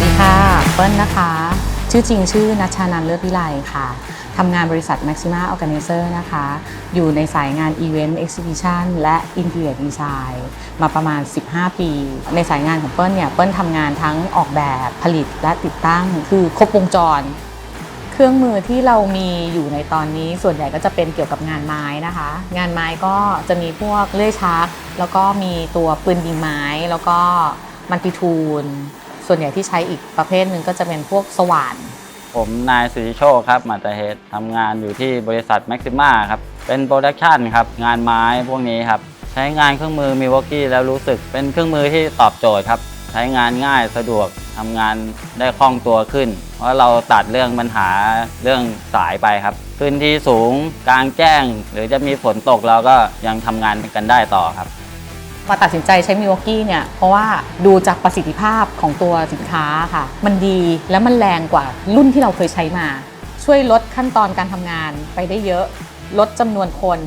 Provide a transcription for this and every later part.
ดีค่ะ เปิ้ลนะคะ ชื่อจริงชื่อนัชชานันเลิศวิไลค่ะทำงานบริษัท Maxima Organizer นะคะ อยู่ในสายงาน Event Exhibition และ Interior Design มาประมาณ 15 ปี ในสายงานของเปิ้ลเนี่ย เปิ้ลทำงานทั้งออกแบบผลิตและติดตั้ง คือครบวงจร เครื่องมือที่เรามีอยู่ในตอนนี้ส่วนใหญ่ก็จะเป็นเกี่ยวกับงานไม้นะคะ งานไม้ก็จะมีพวกเลื่อยชัก แล้วก็มีตัวปืนยิงไม้ แล้วก็มันติทูล ส่วนใหญ่ที่ใช้อีกประเภทหนึ่งก็จะเป็นพวกสว่าน ผมนายสุธิโชคครับมาตาเฮดทำงานอยู่ที่บริษัทแม็กซิมาครับ เป็นโปรดักชันครับ งานไม้พวกนี้ครับ ใช้งานเครื่องมือมีวอกกี้แล้วรู้สึกเป็นเครื่องมือที่ตอบโจทย์ครับ ใช้งานง่ายสะดวกทำงานได้คล่องตัวขึ้น เพราะเราตัดเรื่องปัญหาเรื่องสายไปครับพื้นที่สูงกลางแจ้ง หรือจะมีฝนตกเราก็ยังทำงานกันได้ต่อครับ มาตัดสินใจใช้มิวอกกี้เนี่ย เพราะว่าดูจากประสิทธิภาพของตัวสินค้าค่ะ มันดีและมันแรงกว่ารุ่นที่เราเคยใช้มา ช่วยลดขั้นตอนการทำงานไปได้เยอะ ลดจำนวนคน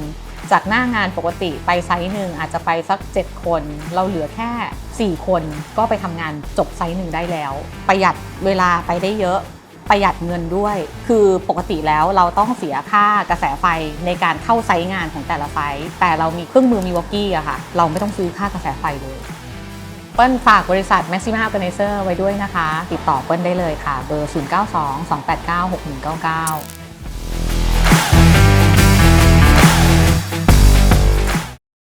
จากหน้างานปกติไปไซส์หนึ่งอาจจะไปสัก 7 คน เราเหลือแค่ 4 คนก็ไปทำงานจบไซส์หนึ่งได้แล้ว ประหยัดเวลาไปได้เยอะ ประหยัดเงินด้วย คือปกติแล้วเราต้องเสียค่ากระแสไฟในการเข้าไซต์งานของแต่ละไซต์แต่เรามีเครื่องมือมีวอกกี้อะค่ะ เราไม่ต้องซื้อค่ากระแสไฟเลยเปิ้ลฝากบริษัท Maxima Organizer ไว้ด้วยนะคะ ติดต่อเปิ้ลได้เลยค่ะ เบอร์ 092 289 6199